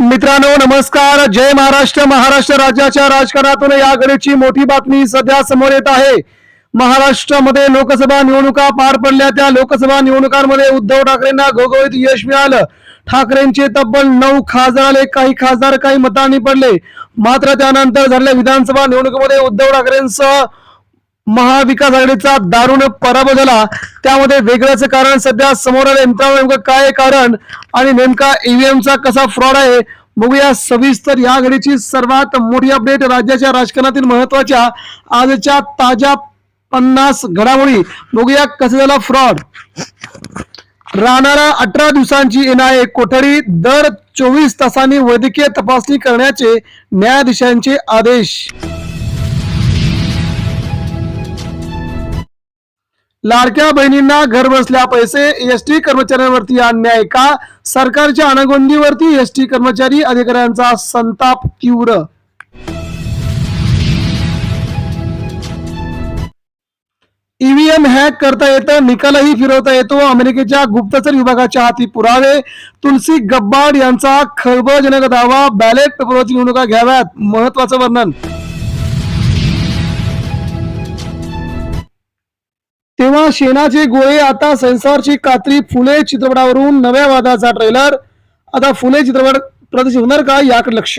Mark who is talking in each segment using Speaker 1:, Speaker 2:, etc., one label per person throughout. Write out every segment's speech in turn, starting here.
Speaker 1: मित्रांनो नमस्कार. जय महाराष्ट्र. महाराष्ट्र राज्याच्या राजकारणातून या घडीची मोठी बातमी सध्या समोर येत आहे. महाराष्ट्रामध्ये लोकसभा निवडणुका पार पडल्या त्या लोकसभा निवडणुकांमध्ये उद्धव ठाकरेंना घोघवीत यश मिळालं. ठाकरेंचे तब्बल नऊ खासदार आले. काही खासदार काही मतांनी पडले. मात्र त्यानंतर झालेल्या विधानसभा निवडणुकीमध्ये उद्धव ठाकरेंसह महाविकास आघाडीचा दारुण पराभव झाला त्यामध्ये वेगळंच कारण सध्या समोर आलं. यंत्रावर नेमकं काय कारण? आणि नेमका ईव्हीएमचा कसा फ्रॉड आहे? बघूया. सविस्तर या घडीची सर्वात मोठी अपडेट राज्याच्या राजकारणातील महत्त्वाच्या आजच्या ताज्या पन्नास घडामोडी. बघूया कसं झाला फ्रॉड राहणारा अठरा दिवसांची एनआयए कोठडी दर चोवीस तासांनी वैद्यकीय तपासणी करण्याचे न्यायाधीशांचे आदेश. लाडक्या बहिणींना घर बसल्या पैसे एसटी कर्मचाऱ्यांवरती अन्याय का? सरकारच्या अनगोंदीवरती एसटी कर्मचारी अधिकाऱ्यांचा संताप तीव्र. ईव्हीएम हॅक करता येतं निकालही फिरवता येतो. अमेरिकेच्या गुप्तचर विभागाच्या हाती पुरावे. तुलसी गब्बाड यांचा खळबळजनक दावा. बॅलेट पेपरवरची निवडणुका घ्याव्यात. महत्वाचं वर्णन. तेव्हा शेणाचे गोळे आता सेन्सॉरची कात्री फुले चित्रपटावरून नव्या वादाचा ट्रेलर आता फुले चित्रपट प्रदर्शित होणार का याकडे लक्ष.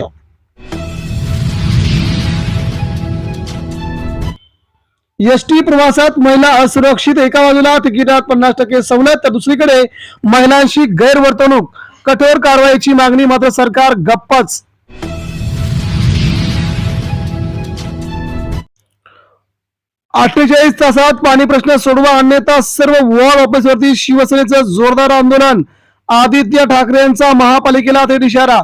Speaker 1: एसटी प्रवासात महिला असुरक्षित एका बाजूला तिकिटात पन्नास टक्के सवलत तर दुसरीकडे महिलांशी गैरवर्तणूक. कठोर कारवाईची मागणी मात्र सरकार गप्पच. अठ्ठेचाळीस तासात पाणी प्रश्न सोडवा अन्यथा सर्व वॉर्ड ऑफिसवरती शिवसेनेचं जोरदार आंदोलन. आदित्य ठाकरेंचा महापालिकेला थेट इशारा.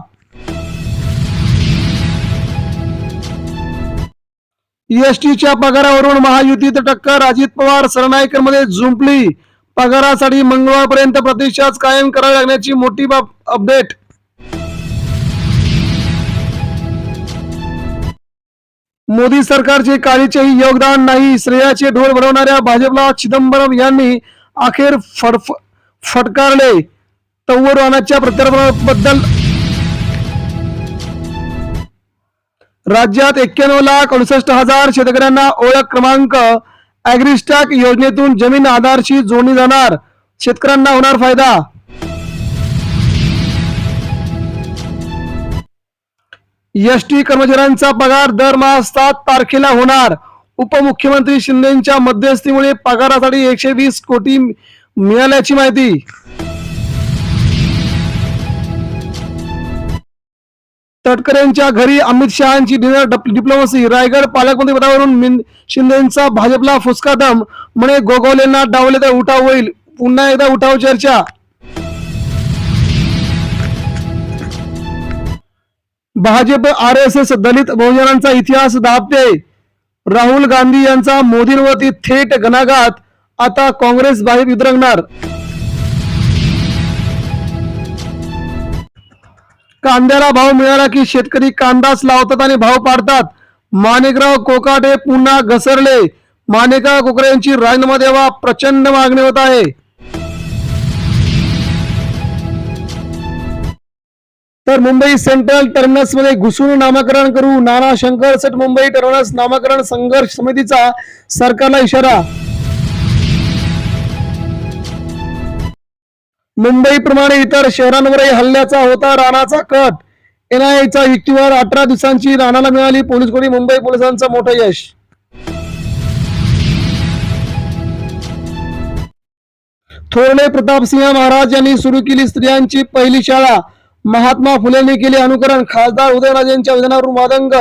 Speaker 1: एसटीच्या पगारावरून महायुतीत टक्कर अजित पवार सरनाईकांमध्ये झुंपली. पगारासाठी मंगळवारपर्यंत प्रतीक्षाच कायम करावी लागण्याची मोठी बाब अपडेट. मोदी सरकारचे काळीचेही योगदान नाही. श्रेयाचे ढोल बनवणाऱ्या भाजपला चिदंबरम यांनी अखेर फडफ फटकारले. तव्वर राणाच्या प्रत्यारोपणाबद्दल राज्यात एक्क्याण्णव लाख अडुसष्ट हजार शेतकऱ्यांना ओळख क्रमांक. अॅग्रिस्टॅक योजनेतून जमीन आधारशी जोडणी जाणार. शेतकऱ्यांना होणार फायदा. एस टी कर्मचाऱ्यांचा पगार दरमहा सात तारखेला होणार. उपमुख्यमंत्री शिंदेच्या मध्यस्थीमुळे पगारासाठी एकशे वीस कोटी मिळाल्याची माहिती. तटकरेंच्या घरी अमित शहाची डिनर डिप्लोमसी. रायगड पालकमंत्री पदावरून शिंदेचा भाजपला फुसकादम म्हणे गोगोलेंना डावले तर उठाव होईल. पुन्हा एकदा उठाव चर्चा. भाजप आर एस एस दलित बहुजनांचा इतिहास दाबते. राहुल गांधी यांचा मोदींवरती थेट घणाघात. आता काँग्रेस बाहेर विद्रंगणार कांद्याला भाव मिळाला की शेतकरी कांदाच लावतात आणि भाव पाडतात. माणिकराव कोकाटे पुन्हा घसरले. माणिकराव कोकरे यांची राजीनामा द्यावा प्रचंड मागणी होत आहे. तर मुंबई सेंट्रल टर्मिनसमध्ये घुसून नामकरण करू. नाना शंकर मुंबई टर्मिनस नामकरण संघर्ष समितीचा सरकारला इशारा. मुंबईप्रमाणे इतर शहरांवरही हल्ल्याचा होता राणाचा कट. एनआयएचा युक्तीवर अठरा दिवसांची राणाला मिळाली. पोलीस कोणी? मुंबई पोलिसांचं मोठं यश. थोरले प्रतापसिंह महाराज यांनी सुरू केली स्त्रियांची पहिली शाळा. महात्मा फुलेंनी केले अनुकरण. खासदार उदयराजेंच्या विधानावरून मादंग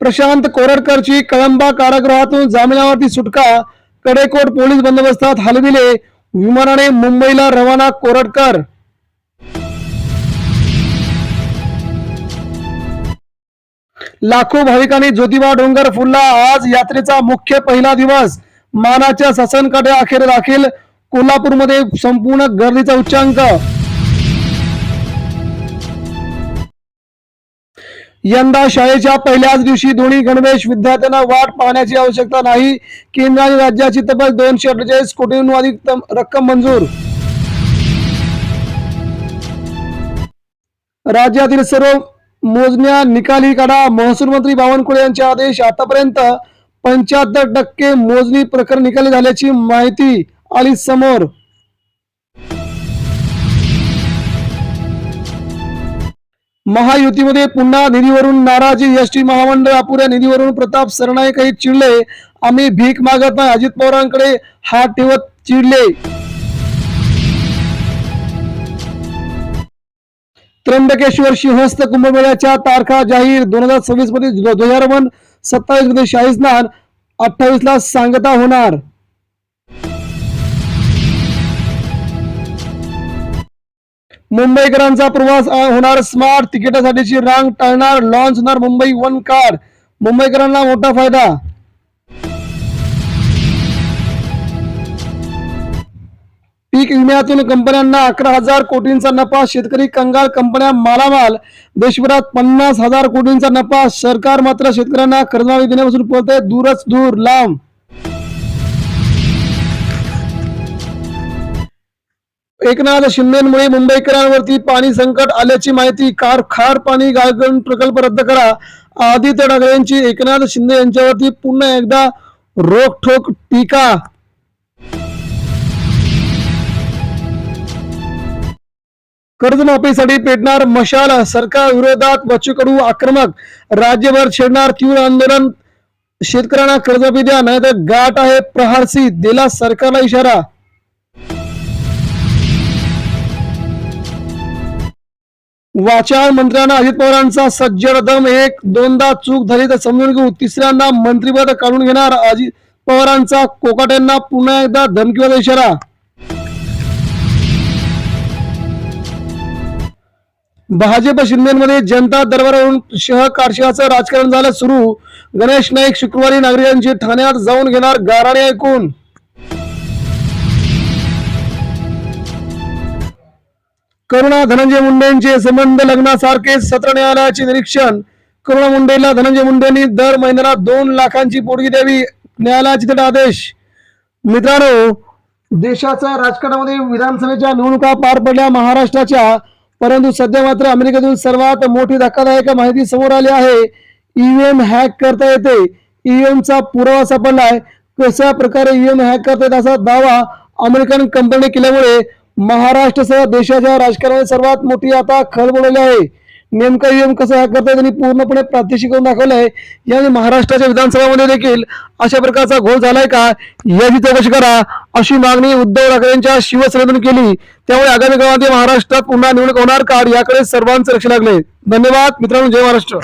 Speaker 1: प्रशांत कोरडकरची कळंबा कारागृहातून जामिनावरती सुटका. कडेकोट पोलीस बंदोबस्तात हलविले. विमानाने मुंबईला रवाना कोरडकर. लाखो भाविकांनी ज्योतिबा डोंगर फुलला. आज यात्रेचा मुख्य पहिला दिवस. मानाच्या ससनकाठे अखेर दाखील. कोल्हापूरमध्ये संपूर्ण गर्दीचा उच्चांक. यंदा शाळेच्या पहिल्याच दिवशी दोन्ही गणवेश विद्यार्थ्यांना वाट पाहण्याची आवश्यकता नाही. केंद्र आणि राज्याची तब्बल दोनशे अठ्ठेचाळीस कोटींहून अधिक रक्कम मंजूर. राज्यातील सर्व मोजण्या निकाली काढा. महसूल मंत्री बावनकुळे यांचे आदेश आतापर्यंत पंच्याहत्तर टक्के मोजणी प्रकरण निकाली झाल्याची माहिती आली समोर. महायुतीमध्ये पुन्हा निधीवरून नाराजी. एस टी महामंडळ अपुऱ्या निधीवरून प्रताप सरनाईकही चिडले. आम्ही भीक मागत नाही. अजित पवारांकडे हात ठेवत चिडले. त्र्यंबकेश्वर सिंहस्थ कुंभमेळ्याच्या तारखा जाहीर. दोन हजार सव्वीसमध्ये ध्वजारोहण सत्तावीसमध्ये शाही स्नान अठ्ठावीस ला सांगता होणार. मुंबईकरांचा प्रवास होणार स्मार्ट तिकिटासाठीची रांग टाळणार लॉन्च होणार मुंबई वन कार. मुंबईकरांना मोठा फायदा पीक विम्यातून कंपन्यांना अकरा हजार कोटींचा नफा शेतकरी कंगाल कंपन्या मालामाल देशभरात पन्नास हजार कोटींचा नफा सरकार मात्र शेतकऱ्यांना कर्जमाफी देण्यापासून पळते दूरच दूर लांब. एकनाथ शिंदेमुळे मुंबईकरांवरती पाणी संकट आल्याची माहिती कार खार पाणी गाळगण प्रकल्प रद्द करा. आदित्य ठाकरे यांची एकनाथ शिंदे यांच्यावरती पुन्हा एकदा रोखठोक टीका. कर्जमाफीसाठी पेटणार मशाल सरकार विरोधात बच्चू आक्रमक. राज्यभर छेडणार तीव्र आंदोलन. शेतकऱ्यांना कर्जमाफी द्या नाहीतर गाठ आहे प्रहारसी. दिला सरकारला इशारा. वाचाळ मंत्र्यांना अजित पवारांचा सज्जड दम. एक दोनदा चूक झाली तर समजून घेऊ. तिसऱ्यांदा मंत्रिपद काढून घेणार अजित पवारांचा कोकाट्यांना पुन्हा एकदा धमकीचा इशारा. भाजप शिंदेमध्ये जनता दरबारावरून शह कारशियाचं राजकारण झालं सुरू. गणेश नाईक शुक्रवारी नागरिकांची ठाण्यात जाऊन घेणार गाराणे ऐकून. करुणा धनंजय मुंडेंचे संबंध लग्नासारखे सत्र न्यायालयाचे निरीक्षण. करुणा मुंडेला धनंजय मुंडेंनी दर महिन्याला दोन लाखांची पोटगी द्यावी न्यायालयाचे थेट आदेश. मित्रांनो देशाच्या राजकारणामध्ये विधानसभेच्या निवडणुका पार पडल्या महाराष्ट्राच्या. परंतु सध्या मात्र अमेरिकेतून सर्वात मोठी धक्कादायक माहिती समोर आली आहे. ईव्हीएम हॅक करता येते. ईव्हीएमचा पुरावा सापडलाय. कशा प्रकारे ईव्हीएम हॅक करता येत असा दावा अमेरिकन कंपनीने केल्यामुळे महाराष्ट्रसह देशाच्या राजकारणात सर्वात मोठी आता खळबळ बनवली आहे. नेमकं ईव्हीएम कसं करता येतं पूर्णपणे प्रात्यक्षिक करून दाखवलंय याने महाराष्ट्राच्या विधानसभामध्ये देखील अशा प्रकारचा घोळ झालाय का? याची चौकशी करा. अशी मागणी उद्धव ठाकरे यांच्या शिवसेनेतून केली. त्यामुळे आगामी काळामध्ये महाराष्ट्रात पुन्हा निवडणूक होणार का? याकडे सर्वांचं लक्ष लागले. धन्यवाद. मित्रांनो जय महाराष्ट्र.